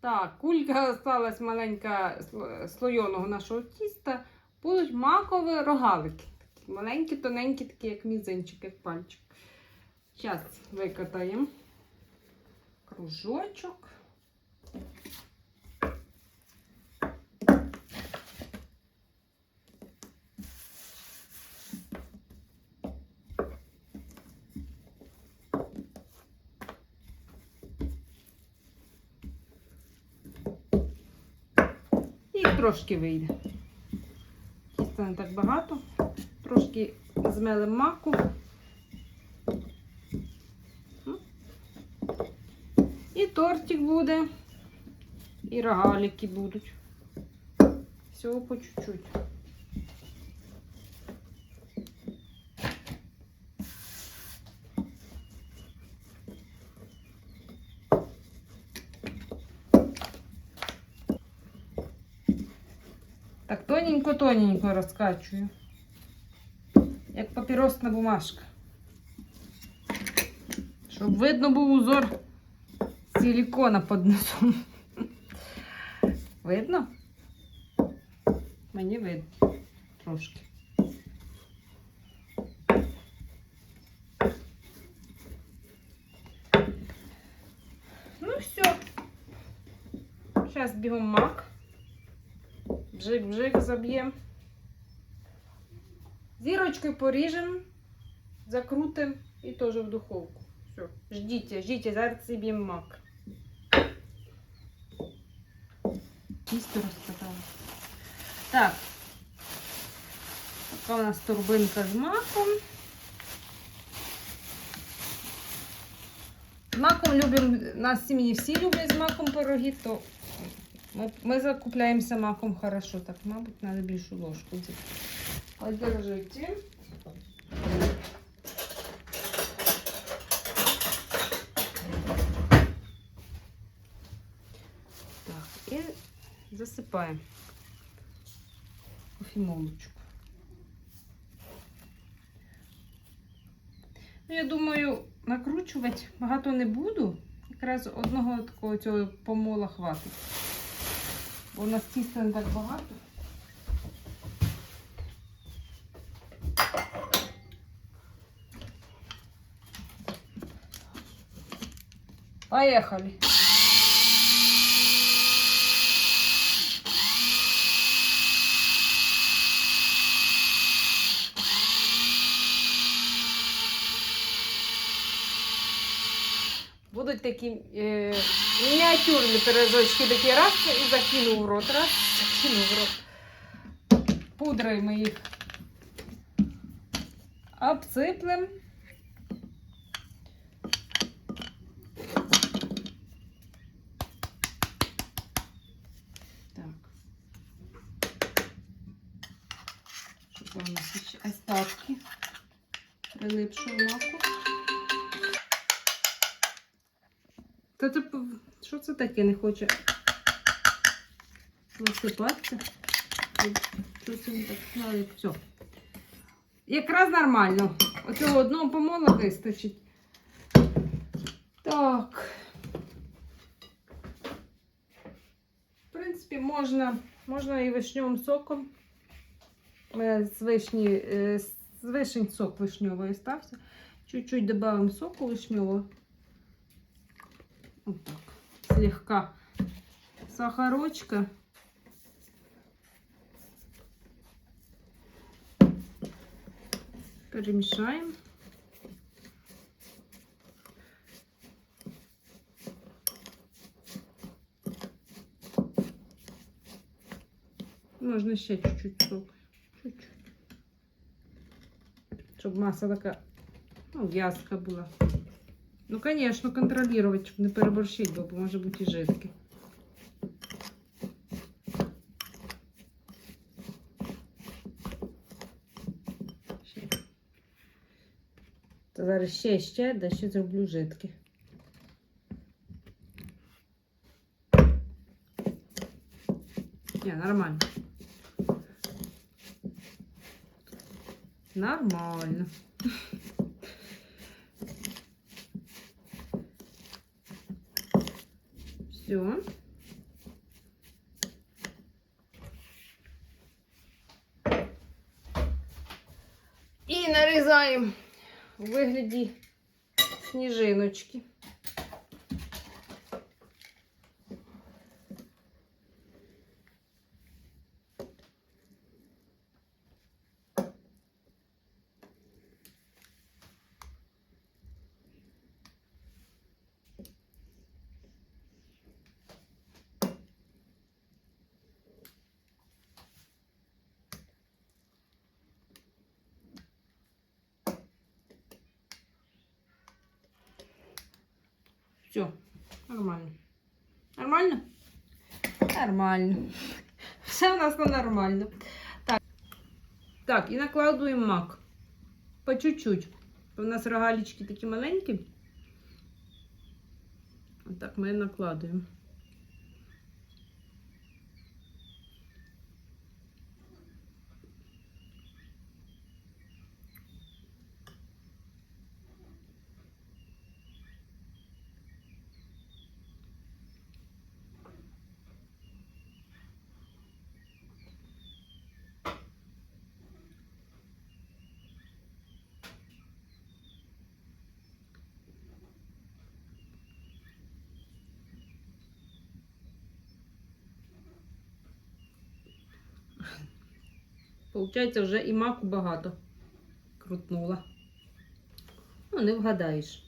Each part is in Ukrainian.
Так, кулька осталась маленька слойоного нашого тіста. Будуть макові рогалики. Такі маленькі, тоненькі, такі, як мізинчик, як пальчик. Зараз викатаємо кружочок. І трошки вийде. Тіста не так багато. Трошки змелим маку. І тортик буде, і рогалики будуть. Всього по чуть-чуть. Так тоненько-тоненько розкачую. Як папіросна бумажка. Щоб видно був узор силікона під носом. Видно? Мені видно трошки. Ну все. Зараз бігом мак. Бжик-бжик заб'ємо. Зірочкою поріжемо, закрутимо і теж в духовку. Все. Ждіть, ждіть, зараз зіб'ємо мак. Тісто розкатала. Так. Така у нас турбинка з маком. Маком любимо, нас сім'ї всі люблять з маком пироги, то ми, ми закупляємося маком хорошо. Так, мабуть, треба більшу ложку взяти. Подержите. Так, і засипаємо кофемолочку. Ну, я думаю, накручувати багато не буду. Якраз одного такого цього помола хватить. У нас тіста не так багато. Поехали. Будуть такі е, мініатюрні пирожочки, такі раз і закинув в рот, раз, закинув в рот. Пудрою ми їх обсиплемо. Так. Що це у нас остатки прилипшого маку. Та це що це таке не хоче висипатися? Що це не так знаю, як все. Якраз нормально. Оцього одного помола вистачить. Так. В принципі, можна, можна і вишньовим соком. З вишні, е, з вишень сок вишньовий стався. Чуть-чуть додаємо соку вишньового. Вот так. Слегка сахарочка. Перемешаем. Можно ще чуть-чуть сок. Чуть-чуть. Щоб маса така, ну, в'язка була. Ну, конечно, контролировать, щоб не переборщить, бо може бути і. То зараз ще, ще, да ще зроблю жидке. Не, нормально. Нормально. все. І нарізаємо у вигляді сніжиночки. Все, нормально. Нормально? Нормально. Все у нас на нормально. Так. Так, і накладуємо мак. По чуть-чуть. У нас рогалічки такі маленькі. Отак ми накладуємо. Получається, вже і маку багато крутнула. Ну, не вгадаєш.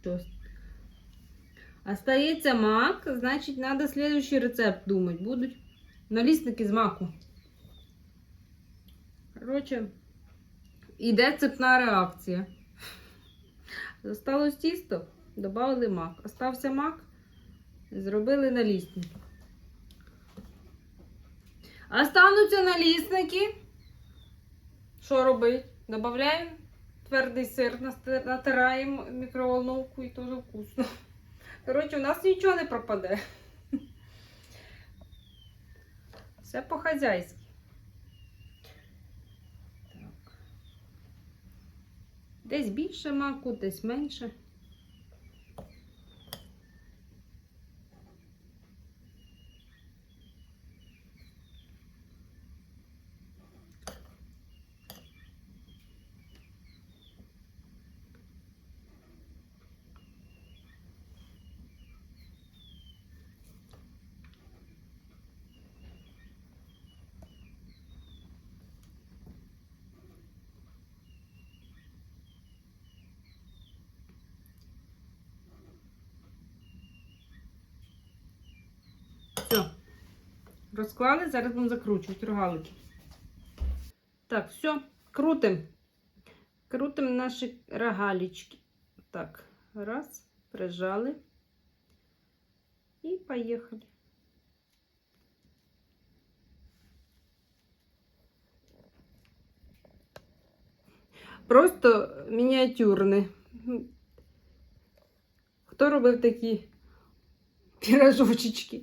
Щось. Остається мак, значить, треба следующий рецепт думати. Будуть налісники з маку. Коротше, іде цепна реакція. Осталось тісто, додали мак. Остався мак, зробили налісник. Остануться налісники. Що робити? Добавляємо твердий сир, натираємо мікроволновку і теж вкусно. Коротше, у нас нічого не пропаде. Все по-хазяйськи. Десь більше маку, десь менше. Все. Розклали, зараз будемо закручувати рогалики. Так, все, крутим. Крутим наші рогалічки. Так, раз, прижали. І поїхали. Просто мініатюрне. Хто робив такі пірожочечки?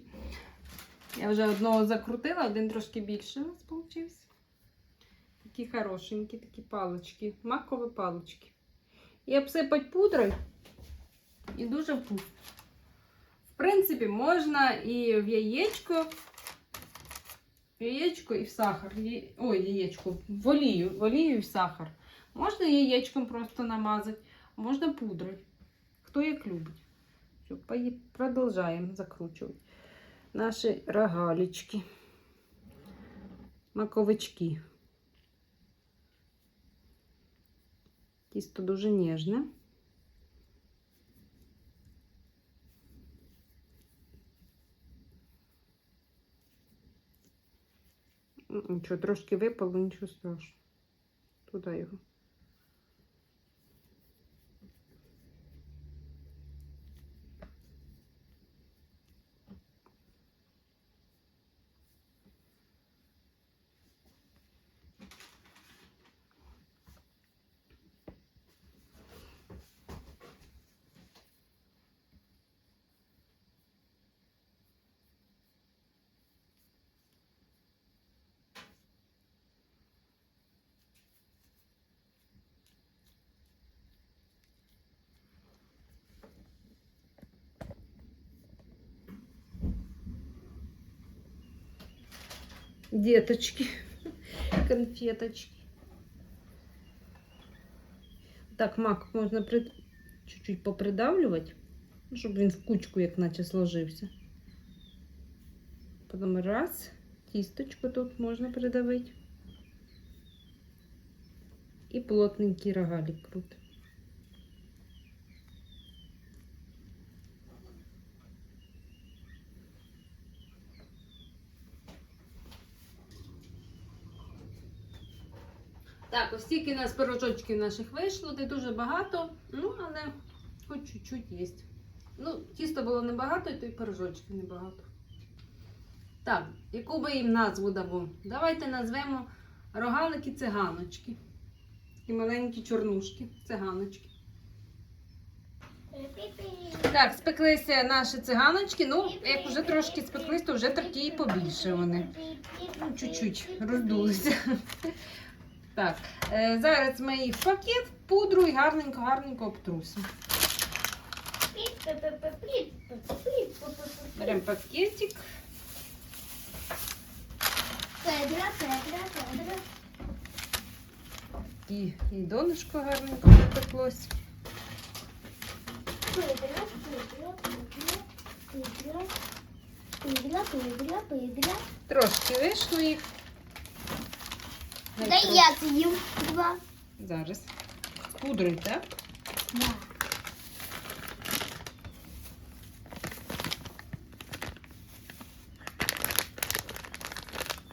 Я вже одного закрутила, один трошки більше у нас получився. Такі хорошенькі, такі палички, макові палички. І обсипати пудрою. І дуже вкусно. В принципі, можна і в яєчко, в яєчко і в сахар. Ой, яєчко, в олію, в олію і в сахар. Можна яєчком просто намазати, можна пудрою. Хто як любить. Продовжаємо закручувати наші рогалічки, маковички. Тісто дуже ніжне. Нічого, трошки випало, нічого страшного. Туди його. Деточки, конфеточки. Так, мак можна при... чуть-чуть попридавлювати, ну, щоб він в кучку, як наче сложився. Потім раз, тісточку тут можна придавити. І плотненький рогалік крути. Так, ось стільки у нас пирожочків наших вийшло, не дуже багато, ну, але хоч чуть-чуть є. Ну, тіста було небагато, то й пирожочків небагато. Так, яку би їм назву дамо? Давайте назвемо рогалики циганочки. Такі маленькі чорнушки, циганочки. Так, спеклися наші циганочки. Ну, як вже трошки спеклись, то вже такі і побільше вони. Ну, чуть-чуть роздулися. Так, е, зараз ми їх в пакет, в пудру і гарненько-гарненько обтрусимо. Беремо пакетик Педра, педра, педра. і, і донышко гарненько запеклось. Педра, педра, педра. Педра, педра, педра. Трошки вийшло їх. Дай трохи- я з'їм два. Зараз. З пудрою, так? Да.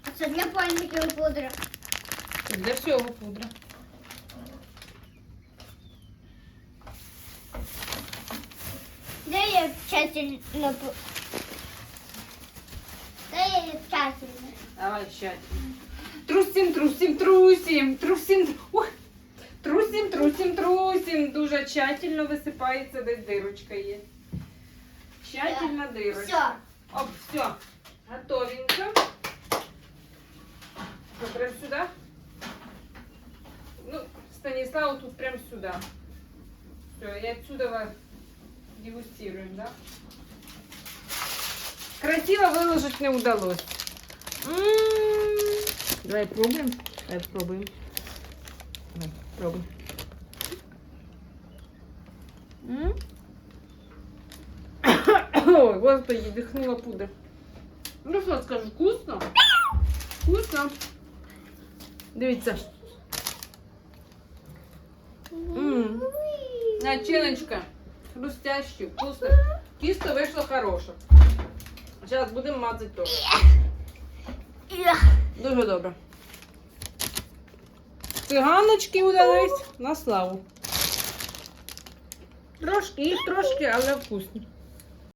А це для пальчиків пудра. Це Для всього пудра. Дай я тщательно... Дай я тщательно. Давай ще. Трусим, трусим, трусим, трусим. Трусим, трусим, трусим. Дуже тщательно висипається, десь дирочка є. Тщательно дирочка. Все. Оп, все. Готовенько. Что, прям сюда? Ну, Станиславу тут прям сюда. Все, и отсюда вы дегустируем, да? Красиво выложить не удалось. М, Давай пробуем. Давай пробуем. Давай, пробуй. Ой, господи, дихнула пудра. Ну що скажу, вкусно? Вкусно. Дивіться. М. Начиночка. Хрустящий, вкусно. Тісто вийшло хороше. Зараз будемо мазати теж. Дуже добре. Циганочки удались на славу. Трошки, їх трошки, але вкусні.